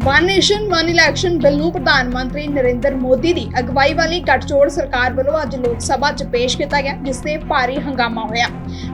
One nation, one election bill ਨੂੰ ਪ੍ਰਧਾਨ ਮੰਤਰੀ ਨਰਿੰਦਰ ਮੋਦੀ ਦੀ ਅਗਵਾਈ ਵਾਲੀ ਗੱਠਜੋੜ ਸਰਕਾਰ ਵੱਲੋਂ ਅੱਜ ਲੋਕ ਸਭਾ 'ਚ ਪੇਸ਼ ਕੀਤਾ ਗਿਆ, ਜਿਸ ਤੇ ਭਾਰੀ ਹੰਗਾਮਾ ਹੋਇਆ।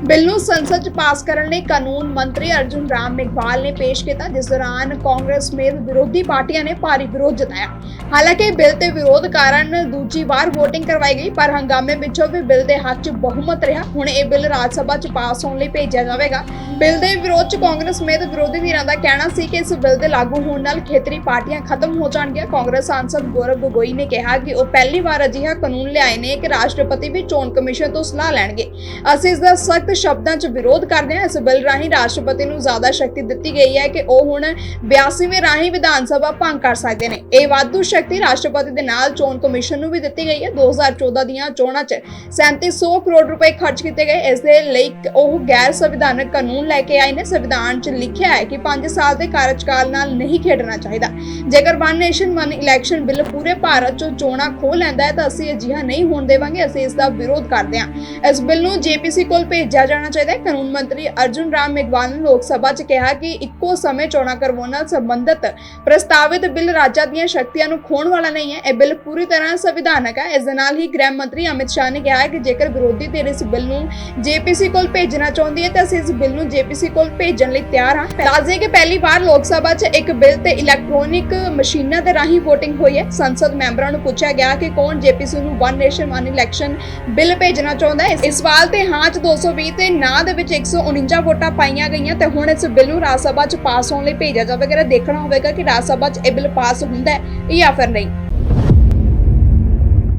ਬਿੱਲ ਨੂੰ ਸੰਸਦ 'ਚ ਪਾਸ ਕਰਨ ਲਈ ਕਾਨੂੰਨ ਮੰਤਰੀ ਅਰਜੁਨ ਰਾਮ ਮੇਘਵਾਲ ਨੇ ਪੇਸ਼ ਕੀਤਾ, ਜਿਸ ਦੌਰਾਨ ਕਾਂਗਰਸ ਸਮੇਤ ਵਿਰੋਧੀ ਪਾਰਟੀਆਂ ਨੇ ਭਾਰੀ ਵਿਰੋਧ ਜਤਾਇਆ। ਹਾਲਾਂਕਿ ਬਿੱਲ ਤੇ ਵਿਰੋਧ ਕਾਰਨ ਦੂਜੀ ਵਾਰ VOTING ਕਰਵਾਈ ਗਈ, ਪਰ ਹੰਗਾਮੇ ਵਿੱਚੋਂ ਵੀ ਬਿੱਲ ਦੇ ਹੱਕ 'ਚ ਬਹੁਮਤ ਰਿਹਾ। ਹੁਣ ਇਹ ਬਿੱਲ ਰਾਜ ਸਭਾ 'ਚ ਪਾਸ ਹੋਣ ਲਈ ਭੇਜਿਆ ਜਾਵੇਗਾ। ਬਿੱਲ ਦੇ ਵਿਰੋਧ 'ਚ ਕਾਂਗਰਸ ਸਮੇਤ ਵਿਰੋਧੀ ਧਿਰਾਂ ਦਾ ਕਹਿਣਾ ਸੀ ਕਿ ਇਸ ਬਿੱਲ ਦੇ ਲਾਗੂ ਹੋਣ ਨਾਲ ਖੇਤਰੀ ਪਾਰਟੀਆਂ ਖਤਮ ਹੋ ਜਾਣਗੀਆਂ। ਕਾਂਗਰਸ ਸਾਂਸਦ ਗੌਰਵ ਗੋਗੋਈ ਨੇ ਕਿਹਾ ਕਿ ਉਹ ਪਹਿਲੀ ਵਾਰ ਅਜਿਹਾ ਕਾਨੂੰਨ ਲਿਆਏ ਨੇ ਕਿ ਰਾਸ਼ਟਰਪਤੀ ਵੀ ਚੋਣ ਕਮਿਸ਼ਨ ਤੋਂ ਸਲਾਹ ਲੈਣਗੇ। ਅਸੀਂ ਇਸ ਦਾ ਸਖਤ ਸ਼ਬਦਾਂ 'ਚ ਵਿਰੋਧ ਕਰਦੇ ਹਾਂ। ਇਸ ਬਿੱਲ ਰਾਹੀਂ ਰਾਸ਼ਟਰਪਤੀ ਨੂੰ ਜ਼ਿਆਦਾ ਸ਼ਕਤੀ ਦਿੱਤੀ ਗਈ ਹੈ ਕਿ ਉਹ ਹੁਣ 82ਵੇਂ ਰਾਹੀਂ ਵਿਧਾਨ ਸਭਾ ਭੰਗ ਕਰ ਸਕਦੇ ਨੇ। ਇਹ ਵਾਧੂ ਸ਼ਕਤੀ ਰਾਸ਼ਟਰਪਤੀ ਦੇ ਨਾਲ ਚੋਣ ਕਮਿਸ਼ਨ ਨੂੰ ਵੀ ਦਿੱਤੀ ਗਈ ਹੈ। 2014 ਦੀਆਂ ਚੋਣਾਂ 'ਚ 3700 ਕਰੋੜ ਰੁਪਏ ਖਰਚ ਕੀਤੇ ਗਏ। ਇਸ ਦੇ ਲਈ ਉਹ ਗੈਰ ਸੰਵਿਧਾਨਕ ਕਾਨੂੰਨ ਲੈ ਕੇ ਆਏ ਨੇ। ਸੰਵਿਧਾਨ 'ਚ ਲਿਖਿਆ ਹੈ ਕਿ 5 ਸਾਲ ਦੇ ਕਾਰਜਕਾਲ ਨਾਲ ਨਹੀਂ ਖੇਡਣਾ ਚਾਹੀਦਾ। ਜੇਕਰ one nation one election bill ਪੂਰੇ ਭਾਰਤ 'ਚੋਂ ਚੋਣਾਂ ਖੋਹ ਲੈਂਦਾ ਹੈ, ਤਾਂ ਅਸੀਂ ਅਜਿਹਾ ਨਹੀਂ ਹੋਣ ਦੇਵਾਂਗੇ, ਅਸੀਂ ਇਸ ਦਾ ਵਿਰੋਧ ਕਰਦੇ ਹਾਂ। ਇਸ ਬਿੱਲ ਨੂੰ ਜੇਪੀਸੀ ਕੋਲ ਭੇਜਿਆ ਜਾਣਾ ਚਾਹੀਦਾ ਹੈ। ਕਾਨੂੰਨ ਮੰਤਰੀ ਅਰਜੁਨ ਰਾਮ ਮੇਘਵਾਲ ਨੇ ਲੋਕ ਸਭਾ 'ਚ ਕਿਹਾ ਕਿ ਇੱਕੋ ਸਮੇਂ ਚੋਣਾਂ ਕਰਵਾਉਣ ਨਾਲ ਸੰਬੰਧਿਤ ਪ੍ਰਸਤਾਵਿਤ ਬਿੱਲ ਰਾਜਾਂ ਦੀਆਂ ਸ਼ਕਤੀਆਂ ਨੂੰ ਖੋਣ ਵਾਲਾ ਨਹੀਂ ਹੈ। ਇਹ ਬਿੱਲ ਪੂਰੀ ਤਰ੍ਹਾਂ ਸੰਵਿਧਾਨਕ ਹੈ। ਇਸ ਦੇ ਨਾਲ ਹੀ ਗ੍ਰਹਿ ਮੰਤਰੀ ਅਮਿਤ ਸ਼ਾਹ ਨੇ ਕਿਹਾ ਹੈ ਕਿ ਜੇਕਰ ਵਿਰੋਧੀ ਧਿਰ ਇਸ ਬਿੱਲ ਨੂੰ ਜੇਪੀਸੀ ਕੋਲ ਭੇਜਣਾ ਚਾਹੁੰਦੀ ਹੈ, ਤਾਂ ਅਸੀਂ ਇਸ ਬਿੱਲ ਨੂੰ ਜੇਪੀਸੀ ਕੋਲ ਭੇਜਣ ਲਈ ਤਿਆਰ ਹਾਂ। ਦੱਸਦੇ ਕਿ ਪਹਿਲੀ ਵਾਰ ਲੋਕ ਸਭਾ 'ਚ ਇੱਕ ਬਿੱਲ ਤੇ ਇਲੈਕਟ੍ਰੋਨਿਕ ਮਸ਼ੀਨਾਂ ਦੇ ਰਾਹੀਂ VOTING ਹੋਈ ਹੈ। ਸੰਸਦ ਮੈਂਬਰਾਂ ਨੂੰ ਪੁੱਛਿਆ ਗਿਆ ਕਿ ਕੌਣ ਜੇਪੀਸੀ ਨੂੰ one nation one election bill ਭੇਜਣਾ ਚਾਹੁੰਦਾ ਹੈ। ਇਸ ਸਵਾਲ ਤੇ ਹਾਂ 'ਚ 220 ਤੇ ਨਾ ਦੇ ਵਿੱਚ 149 ਵੋਟਾਂ ਪਾਈਆਂ ਗਈਆਂ ਤੇ ਹੁਣ ਇਸ ਬਿੱਲ ਨੂੰ ਰਾਜ ਸਭਾ 'ਚ ਪਾਸ ਹੋਣ ਲਈ ਭੇਜਿਆ ਜਾਵੇਗਾ। ਦੇਖਣਾ ਹੋਵੇਗਾ ਕਿ ਰਾਜ ਸਭਾ 'ਚ ਇਹ ਬਿੱਲ ਪਾਸ ਹੁੰਦਾ ਹੈ ਜਾਂ ਫਿਰ ਨਹੀਂ।